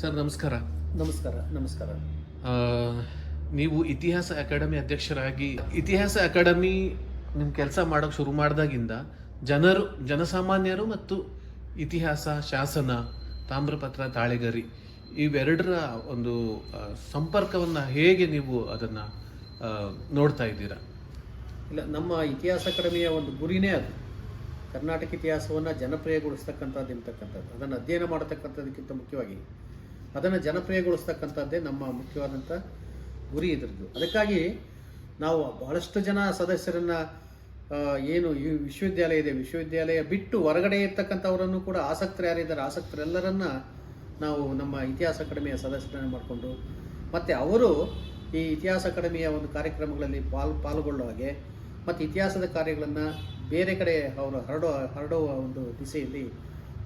Sir ನಮಸ್ಕಾರ. ನಮಸ್ಕಾರ ನಮಸ್ಕಾರ. ನೀವು ಇತಿಹಾಸ ಅಕಾಡೆಮಿ ಅಧ್ಯಕ್ಷರಾಗಿ ಇತಿಹಾಸ ಅಕಾಡೆಮಿ ನಿಮ್ಮ ಕೆಲಸ ಮಾಡೋಕೆ ಶುರು ಮಾಡಿದಾಗಿಂದ ಜನರು ಜನಸಾಮಾನ್ಯರು ಮತ್ತು ಇತಿಹಾಸ ಶಾಸನ ತಾಮ್ರಪತ್ರ ತಾಳೆಗರಿ ಇವೆರಡರ ಒಂದು ಸಂಪರ್ಕವನ್ನು ಹೇಗೆ ನೀವು ಅದನ್ನು ನೋಡ್ತಾ ಇದ್ದೀರಾ? ಇಲ್ಲ ನಮ್ಮ ಇತಿಹಾಸ ಅಕಾಡೆಮಿಯ ಒಂದು ಗುರಿನೇ ಅದು. ಕರ್ನಾಟಕ ಇತಿಹಾಸವನ್ನು ಜನಪ್ರಿಯಗೊಳಿಸ್ತಕ್ಕಂಥದ್ದು ಇರ್ತಕ್ಕಂಥದ್ದು. ಅದನ್ನು ಅಧ್ಯಯನ ಮಾಡತಕ್ಕಂಥದ್ದಕ್ಕಿಂತ ಮುಖ್ಯವಾಗಿ ಅದನ್ನು ಜನಪ್ರಿಯಗೊಳಿಸ್ತಕ್ಕಂಥದ್ದೇ ನಮ್ಮ ಮುಖ್ಯವಾದಂಥ ಗುರಿ ಇದರದ್ದು. ಅದಕ್ಕಾಗಿ ನಾವು ಬಹಳಷ್ಟು ಜನ ಸದಸ್ಯರನ್ನು ಏನು ಈ ವಿಶ್ವವಿದ್ಯಾಲಯ ಇದೆ, ವಿಶ್ವವಿದ್ಯಾಲಯ ಬಿಟ್ಟು ಹೊರಗಡೆ ಇರ್ತಕ್ಕಂಥವರನ್ನು ಕೂಡ ಆಸಕ್ತರು ಯಾರಿದ್ದಾರೆ ಆಸಕ್ತರೆಲ್ಲರನ್ನ ನಾವು ನಮ್ಮ ಇತಿಹಾಸ ಅಕಾಡೆಮಿಯ ಸದಸ್ಯರನ್ನು ಮಾಡಿಕೊಂಡು, ಮತ್ತು ಅವರು ಈ ಇತಿಹಾಸ ಅಕಾಡೆಮಿಯ ಒಂದು ಕಾರ್ಯಕ್ರಮಗಳಲ್ಲಿ ಪಾಲ್ ಪಾಲ್ಗೊಳ್ಳುವ ಹಾಗೆ, ಮತ್ತು ಇತಿಹಾಸದ ಕಾರ್ಯಗಳನ್ನು ಬೇರೆ ಕಡೆ ಅವರು ಹರಡೋ ಹರಡುವ ಒಂದು ದಿಸೆಯಲ್ಲಿ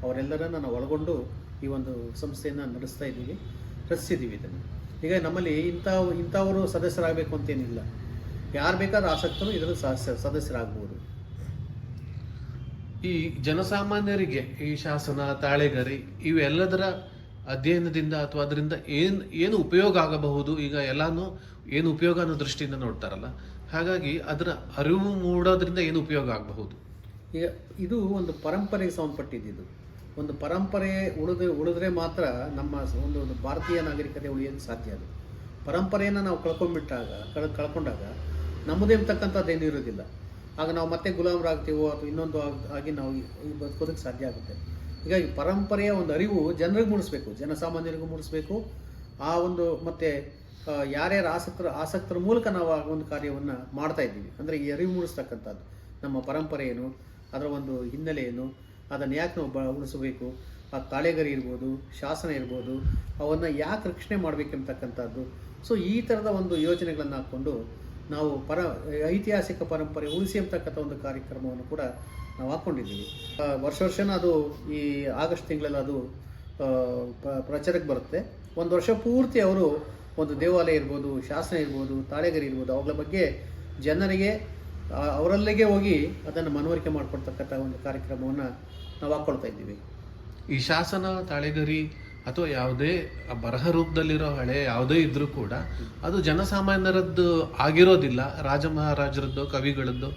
ಅವರೆಲ್ಲರನ್ನು ನಾವು ಒಳಗೊಂಡು ಈ ಒಂದು ಸಂಸ್ಥೆಯನ್ನು ನಡೆಸ್ತಾ ಇದ್ದೀವಿ ರಚಿಸಿದ್ದೀವಿ ಇದನ್ನು. ಈಗ ನಮ್ಮಲ್ಲಿ ಇಂಥ ಇಂಥವರು ಸದಸ್ಯರಾಗಬೇಕು ಅಂತೇನಿಲ್ಲ. ಯಾರು ಬೇಕಾದ್ರೂ ಆಸಕ್ತರು ಇದರ ಸದಸ್ಯ ಸದಸ್ಯರಾಗ್ಬೋದು. ಈ ಜನಸಾಮಾನ್ಯರಿಗೆ ಈ ಶಾಸನ ತಾಳೆಗರಿ ಇವೆಲ್ಲದರ ಅಧ್ಯಯನದಿಂದ ಅಥವಾ ಅದರಿಂದ ಏನು ಏನು ಉಪಯೋಗ ಆಗಬಹುದು ಈಗ ಎಲ್ಲಾನು ಏನು ಉಪಯೋಗ ಅನ್ನೋ ದೃಷ್ಟಿಯಿಂದ ನೋಡ್ತಾರಲ್ಲ. ಹಾಗಾಗಿ ಅದರ ಅರಿವು ಮೂಡೋದ್ರಿಂದ ಏನು ಉಪಯೋಗ ಆಗಬಹುದು? ಈಗ ಇದು ಒಂದು ಪರಂಪರೆಗೆ ಸಂಬಂಧಪಟ್ಟಿದ್ದು ಒಂದು ಪರಂಪರೆ ಉಳಿದು ಉಳಿದ್ರೆ ಮಾತ್ರ ನಮ್ಮ ಒಂದು ಒಂದು ಭಾರತೀಯ ನಾಗರಿಕತೆ ಉಳಿಯೋದು ಸಾಧ್ಯ ಅದು. ಪರಂಪರೆಯನ್ನು ನಾವು ಕಳ್ಕೊಂಡ್ಬಿಟ್ಟಾಗ, ಕಳ್, ಕಳ್ಕೊಂಡಾಗ ನಮ್ಮದೇ ಇರ್ತಕ್ಕಂಥದ್ದು ಏನೂ ಇರೋದಿಲ್ಲ. ಆಗ ನಾವು ಮತ್ತೆ ಗುಲಾಮರಾಗ್ತೀವೋ ಅಥವಾ ಇನ್ನೊಂದು ಆಗಿ ನಾವು ಬದುಕೋದಕ್ಕೆ ಸಾಧ್ಯ ಆಗುತ್ತೆ. ಹೀಗಾಗಿ ಪರಂಪರೆಯ ಒಂದು ಅರಿವು ಜನರಿಗೆ ಮೂಡಿಸ್ಬೇಕು, ಜನಸಾಮಾನ್ಯರಿಗೂ ಮೂಡಿಸ್ಬೇಕು. ಆ ಒಂದು ಮತ್ತೆ ಯಾರ್ಯಾರು ಆಸಕ್ತರ ಆಸಕ್ತರ ಮೂಲಕ ನಾವು ಆ ಒಂದು ಕಾರ್ಯವನ್ನು ಮಾಡ್ತಾ ಇದ್ದೀವಿ. ಅಂದರೆ ಈ ಅರಿವು ಮೂಡಿಸ್ತಕ್ಕಂಥದ್ದು ನಮ್ಮ ಪರಂಪರೆ ಏನು, ಅದರ ಒಂದು ಹಿನ್ನೆಲೆ ಏನು ಅದನ್ನು ಯಾಕೆ ನಾವು ಬ ಉಳಿಸಬೇಕು? ಆ ತಾಳೆಗರಿ ಇರ್ಬೋದು, ಶಾಸನ ಇರ್ಬೋದು, ಅವನ್ನು ಯಾಕೆ ರಕ್ಷಣೆ ಮಾಡಬೇಕೆಂಬತಕ್ಕಂಥದ್ದು ಸೊ ಈ ಥರದ ಒಂದು ಯೋಜನೆಗಳನ್ನು ಹಾಕ್ಕೊಂಡು ನಾವು ಪರ, ಐತಿಹಾಸಿಕ ಪರಂಪರೆ ಉಳಿಸಿ ಅಂತಕ್ಕಂಥ ಒಂದು ಕಾರ್ಯಕ್ರಮವನ್ನು ಕೂಡ ನಾವು ಹಾಕ್ಕೊಂಡಿದ್ದೀವಿ ವರ್ಷ ವರ್ಷನ ಅದು ಈ ಆಗಸ್ಟ್ ತಿಂಗಳಲ್ಲಿ ಅದು ಪ್ರಚಾರಕ್ಕೆ ಬರುತ್ತೆ. ಒಂದು ವರ್ಷ ಪೂರ್ತಿ ಅವರು ಒಂದು ದೇವಾಲಯ ಇರ್ಬೋದು, ಶಾಸನ ಇರ್ಬೋದು, ತಾಳೆಗರಿ ಇರ್ಬೋದು, ಅವುಗಳ ಬಗ್ಗೆ ಜನರಿಗೆ ಅವರಲ್ಲಿಗೆ ಹೋಗಿ ಅದನ್ನು ಮನವರಿಕೆ ಮಾಡಿಕೊಡ್ತಕ್ಕಂಥ ಒಂದು ಕಾರ್ಯಕ್ರಮವನ್ನು ನಾವು ಹಾಕ್ಕೊಳ್ತಾ ಇದ್ದೀವಿ. ಈ ಶಾಸನ ತಾಳೆಗರಿ ಅಥವಾ ಯಾವುದೇ ಬರಹ ರೂಪದಲ್ಲಿರೋ ಹಳೆ ಯಾವುದೇ ಇದ್ರೂ ಕೂಡ ಅದು ಜನಸಾಮಾನ್ಯರದ್ದು ಆಗಿರೋದಿಲ್ಲ. ರಾಜ ಮಹಾರಾಜರದ್ದು ಕವಿಗಳದ್ದು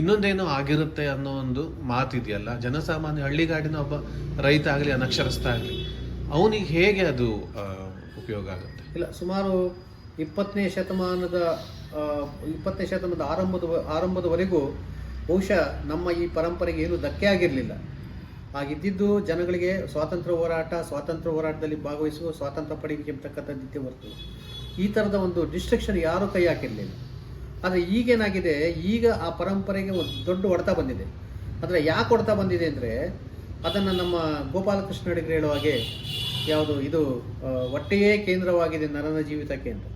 ಇನ್ನೊಂದೇನೋ ಆಗಿರುತ್ತೆ ಅನ್ನೋ ಒಂದು ಮಾತಿದೆಯಲ್ಲ. ಜನಸಾಮಾನ್ಯ ಹಳ್ಳಿಗಾಡಿನ ಒಬ್ಬ ರೈತ ಆಗಲಿ ಅನಕ್ಷರಸ್ಥ ಆಗಲಿ ಅವನಿಗೆ ಹೇಗೆ ಅದು ಉಪಯೋಗ ಆಗುತ್ತೆ? ಇಲ್ಲ ಸುಮಾರು ಇಪ್ಪತ್ತನೇ ಶತಮಾನದ ಇಪ್ಪತ್ತನೇ ಶತಮಾನದ ಆರಂಭದ, ಆರಂಭದವರೆಗೂ ಬಹುಶಃ ನಮ್ಮ ಈ ಪರಂಪರೆಗೆ ಏನು ಧಕ್ಕೆ ಆಗಿರಲಿಲ್ಲ. ಹಾಗಿದ್ದಿದ್ದು ಜನಗಳಿಗೆ ಸ್ವಾತಂತ್ರ್ಯ ಹೋರಾಟ, ಸ್ವಾತಂತ್ರ್ಯ ಹೋರಾಟದಲ್ಲಿ ಭಾಗವಹಿಸುವ ಸ್ವಾತಂತ್ರ್ಯ ಪಡೆಯಲಿಕ್ಕೆ ಎಂಬತಕ್ಕಂಥ ನಿತ್ಯ ಹೊರತು ಈ ಥರದ ಒಂದು ಡಿಸ್ಟ್ರಿಕ್ಷನ್ ಯಾರೂ ಕೈ ಹಾಕಿರಲಿಲ್ಲ. ಆದರೆ ಈಗೇನಾಗಿದೆ, ಈಗ ಆ ಪರಂಪರೆಗೆ ಒಂದು ದೊಡ್ಡ ಹೊಡೆತ ಬಂದಿದೆ. ಆದರೆ ಯಾಕೆ ಹೊಡೆತ ಬಂದಿದೆ ಅಂದರೆ, ಅದನ್ನು ನಮ್ಮ ಗೋಪಾಲಕೃಷ್ಣ ಅಡಿಗರು ಹೇಳುವ ಹಾಗೆ, ಯಾವುದು ಇದು ಹೊಟ್ಟೆಯೇ ಕೇಂದ್ರವಾಗಿದೆ ನರನ ಜೀವಿತಕ್ಕೆ ಅಂತ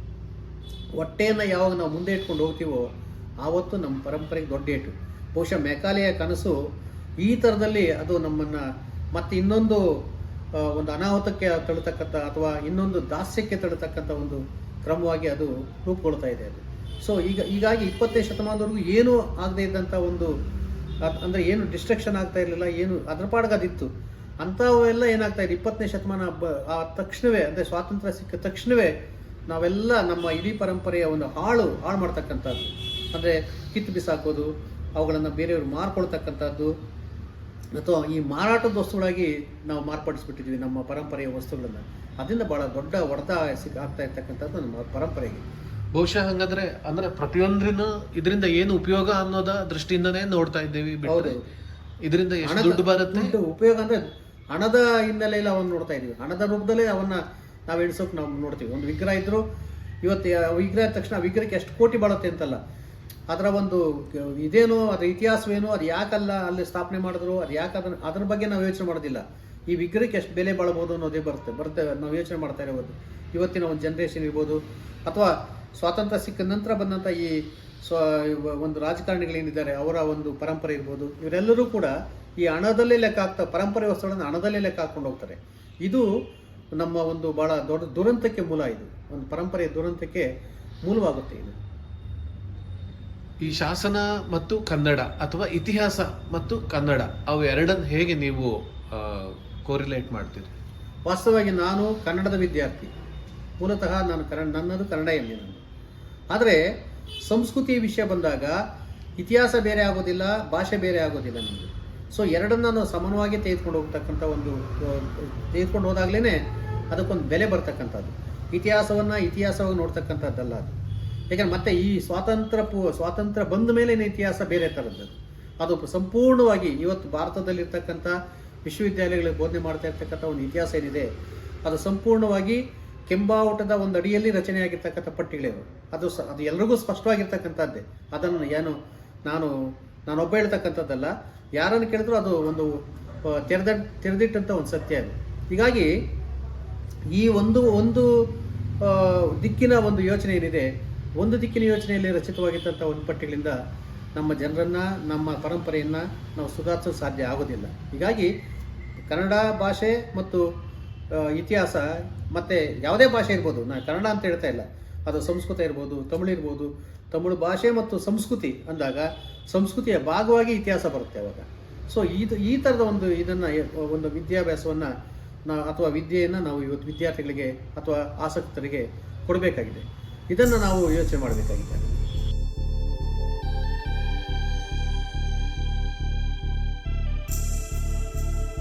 ಹೊಟ್ಟೆಯನ್ನು ಯಾವಾಗ ನಾವು ಮುಂದೆ ಇಟ್ಕೊಂಡು ಹೋಗ್ತೀವೋ ಆವತ್ತು ನಮ್ಮ ಪರಂಪರೆಗೆ ದೊಡ್ಡ ಏಟು. ಬಹುಶಃ ಮೆಕಾಲೆಯ ಕನಸು ಈ ಥರದಲ್ಲಿ ಅದು ನಮ್ಮನ್ನು ಮತ್ತೆ ಇನ್ನೊಂದು ಒಂದು ಅನಾಹುತಕ್ಕೆ ತಳ್ತಕ್ಕಂಥ ಅಥವಾ ಇನ್ನೊಂದು ದಾಸ್ಯಕ್ಕೆ ತಳ್ತಕ್ಕಂಥ ಒಂದು ಕ್ರಮವಾಗಿ ಅದು ರೂಪುಗೊಳ್ತಾ ಇದೆ ಅದು. ಸೊ ಈಗ, ಹೀಗಾಗಿ ಇಪ್ಪತ್ತನೇ ಶತಮಾನದವರೆಗೂ ಏನೂ ಆಗದೇ ಇದ್ದಂಥ ಒಂದು ಅಂದರೆ ಅಂದ್ರೆ ಏನು ಡಿಸ್ಟ್ರಕ್ಷನ್ ಆಗ್ತಾ ಇರಲಿಲ್ಲ, ಏನು ಅದ್ರ ಪಾಡ್ಗದಿತ್ತು. ಅಂಥವೆಲ್ಲ ಏನಾಗ್ತಾ ಇದೆ? ಇಪ್ಪತ್ತನೇ ಶತಮಾನ ಬ ಆ ತಕ್ಷಣವೇ, ಅಂದರೆ ಸ್ವಾತಂತ್ರ್ಯ ಸಿಕ್ಕ ತಕ್ಷಣವೇ ನಾವೆಲ್ಲ ನಮ್ಮ ಇಡೀ ಪರಂಪರೆಯ ಒಂದು ಹಾಳು ಹಾಳು ಮಾಡ್ತಕ್ಕಂಥದ್ದು. ಅಂದರೆ ಕಿತ್ತು ಬಿಸಾಕೋದು ಅವುಗಳನ್ನು ಬೇರೆಯವರು ಮಾರ್ಕೊಳ್ತಕ್ಕಂಥದ್ದು ಅಥವಾ ಈ ಮಾರಾಟದ ವಸ್ತುಗಳಾಗಿ ನಾವು ಮಾರ್ಪಡಿಸ್ಬಿಟ್ಟಿದ್ವಿ ನಮ್ಮ ಪರಂಪರೆಯ ವಸ್ತುಗಳನ್ನು. ಅದರಿಂದ ಭಾಳ ದೊಡ್ಡ ಹೊಡೆತ ಸಿಕ್ ಆಗ್ತಾ ಇರ್ತಕ್ಕಂಥದ್ದು ನಮ್ಮ ಪರಂಪರೆಗೆ. ಬಹುಶಃ ಹಂಗಂದ್ರೆ ಅಂದ್ರೆ ಪ್ರತಿಯೊಂದ್ರಿನ ಇದರಿಂದ ಏನು ಉಪಯೋಗ ಅನ್ನೋದ ದೃಷ್ಟಿಯಿಂದನೇ ನೋಡ್ತಾ ಇದ್ದೀವಿ. ಇದರಿಂದ ದುಡ್ಡು ಬರುತ್ತೆ? ಉಪಯೋಗ ಅಂದ್ರೆ ಹಣದ ಹಿನ್ನೆಲೆಯಲ್ಲಿ ಅವನ್ನ ನೋಡ್ತಾ ಇದೀವಿ ಹಣದ ರೂಪದಲ್ಲೇ ಅವನ್ನ ನಾವು ಎಣಿಸೋಕೆ ನಾವು ನೋಡ್ತೀವಿ. ಒಂದು ವಿಗ್ರಹ ಇದ್ರು ಇವತ್ತು ವಿಗ್ರಹ ತಕ್ಷಣ ವಿಗ್ರಹಕ್ಕೆ ಎಷ್ಟು ಕೋಟಿ ಬಾಳುತ್ತೆ ಅಂತಲ್ಲ. ಅದರ ಒಂದು ಇದೇನು, ಅದರ ಇತಿಹಾಸವೇನು, ಅದು ಯಾಕಲ್ಲ ಅಲ್ಲಿ ಸ್ಥಾಪನೆ ಮಾಡಿದ್ರು, ಅದು ಯಾಕೆ ಅದನ್ನು, ಅದ್ರ ಬಗ್ಗೆ ನಾವು ಯೋಚನೆ ಮಾಡೋದಿಲ್ಲ. ಈ ವಿಗ್ರಹಕ್ಕೆ ಎಷ್ಟು ಬೆಲೆ ಬಾಳ್ಬೋದು ಅನ್ನೋದೇ ಬರುತ್ತೆ ಬರುತ್ತೆ, ನಾವು ಯೋಚನೆ ಮಾಡ್ತಾ ಇರ್ಬೋದು ಇವತ್ತಿನ ಒಂದು ಜನ್ರೇಷನ್ ಇರ್ಬೋದು, ಅಥವಾ ಸ್ವಾತಂತ್ರ್ಯ ಸಿಕ್ಕ ನಂತರ ಬಂದಂಥ ಈ ಸ್ವ, ಒಂದು ರಾಜಕಾರಣಿಗಳೇನಿದ್ದಾರೆ, ಅವರ ಒಂದು ಪರಂಪರೆ ಇರ್ಬೋದು, ಇವರೆಲ್ಲರೂ ಕೂಡ ಈ ಹಣದಲ್ಲೇ ಲೆಕ್ಕ ಹಾಕ್ತಾ, ಪರಂಪರೆ ವಸ್ತುಗಳನ್ನು ಹಣದಲ್ಲೇ ಲೆಕ್ಕ ಹಾಕ್ಕೊಂಡು ಹೋಗ್ತಾರೆ. ಇದು ನಮ್ಮ ಒಂದು ಬಹಳ ದೊಡ್ಡ ದುರಂತಕ್ಕೆ ಮೂಲ ಇದು. ಒಂದು ಪರಂಪರೆಯ ದುರಂತಕ್ಕೆ ಮೂಲವಾಗುತ್ತೆ ಇದು. ಈ ಶಾಸನ ಮತ್ತು ಕನ್ನಡ ಅಥವಾ ಇತಿಹಾಸ ಮತ್ತು ಕನ್ನಡ ಅವು ಎರಡನ್ನು ಹೇಗೆ ನೀವು ಕೋರಿಲೇಟ್ ಮಾಡ್ತೀರಿ? ವಾಸ್ತವವಾಗಿ ನಾನು ಕನ್ನಡದ ವಿದ್ಯಾರ್ಥಿ. ಮೂಲತಃ ನಾನು ಕನ್ನಡ ನನ್ನದು ಕನ್ನಡ ಎಲ್ಲಿ ನಾನು. ಆದರೆ ಸಂಸ್ಕೃತಿ ವಿಷಯ ಬಂದಾಗ ಇತಿಹಾಸ ಬೇರೆ ಆಗೋದಿಲ್ಲ ಭಾಷೆ ಬೇರೆ ಆಗೋದಿಲ್ಲ ನಮಗೆ. ಸೊ ಎರಡನ್ನ ನಾನು ಸಮಾನವಾಗಿ ತೆಗೆದುಕೊಂಡು ಹೋಗ್ತಕ್ಕಂಥ ಒಂದು ತೆಗೆದುಕೊಂಡು ಹೋದಾಗಲೇ ಅದಕ್ಕೊಂದು ಬೆಲೆ ಬರ್ತಕ್ಕಂಥದ್ದು. ಇತಿಹಾಸವನ್ನು ಇತಿಹಾಸವಾಗಿ ನೋಡ್ತಕ್ಕಂಥದ್ದಲ್ಲ ಅದು. ಯಾಕಂದ್ರೆ ಮತ್ತೆ ಈ ಸ್ವಾತಂತ್ರ್ಯ ಪೂ, ಸ್ವಾತಂತ್ರ್ಯ ಬಂದ ಮೇಲೆ ಇತಿಹಾಸ ಬೇರೆ ಥರದ್ದು ಅದು. ಸಂಪೂರ್ಣವಾಗಿ ಇವತ್ತು ಭಾರತದಲ್ಲಿರ್ತಕ್ಕಂಥ ವಿಶ್ವವಿದ್ಯಾಲಯಗಳಿಗೆ ಬೋಧನೆ ಮಾಡ್ತಾ ಇರ್ತಕ್ಕಂಥ ಒಂದು ಇತಿಹಾಸ ಏನಿದೆ, ಅದು ಸಂಪೂರ್ಣವಾಗಿ ಕೆಂಬಾವುಟದ ಒಂದು ಅಡಿಯಲ್ಲಿ ರಚನೆಯಾಗಿರ್ತಕ್ಕಂಥ ಪಟ್ಟಿಗಳಿವೆ. ಅದು ಸ, ಅದು ಎಲ್ರಿಗೂ ಸ್ಪಷ್ಟವಾಗಿರ್ತಕ್ಕಂಥದ್ದೇ. ಅದನ್ನು ಏನು, ನಾನು, ನಾನೊಬ್ಬ ಹೇಳ್ತಕ್ಕಂಥದ್ದಲ್ಲ, ಯಾರನ್ನು ಕೇಳಿದ್ರು ಅದು ಒಂದು ತೆರೆದ, ತೆರೆದಿಟ್ಟಂಥ ಒಂದು ಸತ್ಯ ಅದು. ಹೀಗಾಗಿ ಈ ಒಂದು ಒಂದು ದಿಕ್ಕಿನ ಒಂದು ಯೋಚನೆ ಏನಿದೆ, ಒಂದು ದಿಕ್ಕಿನ ಯೋಚನೆಯಲ್ಲಿ ರಚಿತವಾಗಿದ್ದಂಥ ಒಂದು ಪಟ್ಟಿಗಳಿಂದ ನಮ್ಮ ಜನರನ್ನು, ನಮ್ಮ ಪರಂಪರೆಯನ್ನು ನಾವು ಸುಧಾರಿಸಲು ಸಾಧ್ಯ ಆಗೋದಿಲ್ಲ. ಹೀಗಾಗಿ ಕನ್ನಡ ಭಾಷೆ ಮತ್ತು ಇತಿಹಾಸ ಮತ್ತು ಯಾವುದೇ ಭಾಷೆ ಇರ್ಬೋದು ನಾನು ಕನ್ನಡ ಅಂತ ಹೇಳ್ತಾ ಇಲ್ಲ, ಅದು ಸಂಸ್ಕೃತ ಇರ್ಬೋದು, ತಮಿಳು ಇರ್ಬೋದು, ತಮಿಳು ಭಾಷೆ ಮತ್ತು ಸಂಸ್ಕೃತಿ ಅಂದಾಗ ಸಂಸ್ಕೃತಿಯ ಭಾಗವಾಗಿ ಇತಿಹಾಸ ಬರುತ್ತೆ ಅವಾಗ. ಸೊ ಇದು, ಈ ಥರದ ಒಂದು ಇದನ್ನು, ಒಂದು ವಿದ್ಯಾಭ್ಯಾಸವನ್ನು ನಾ ಅಥವಾ ವಿದ್ಯೆಯನ್ನು ನಾವು ಇವತ್ತು ವಿದ್ಯಾರ್ಥಿಗಳಿಗೆ ಅಥವಾ ಆಸಕ್ತರಿಗೆ ಕೊಡಬೇಕಾಗಿದೆ. ಇದನ್ನು ನಾವು ಯೋಚನೆ ಮಾಡಬೇಕಾಗಿದೆ.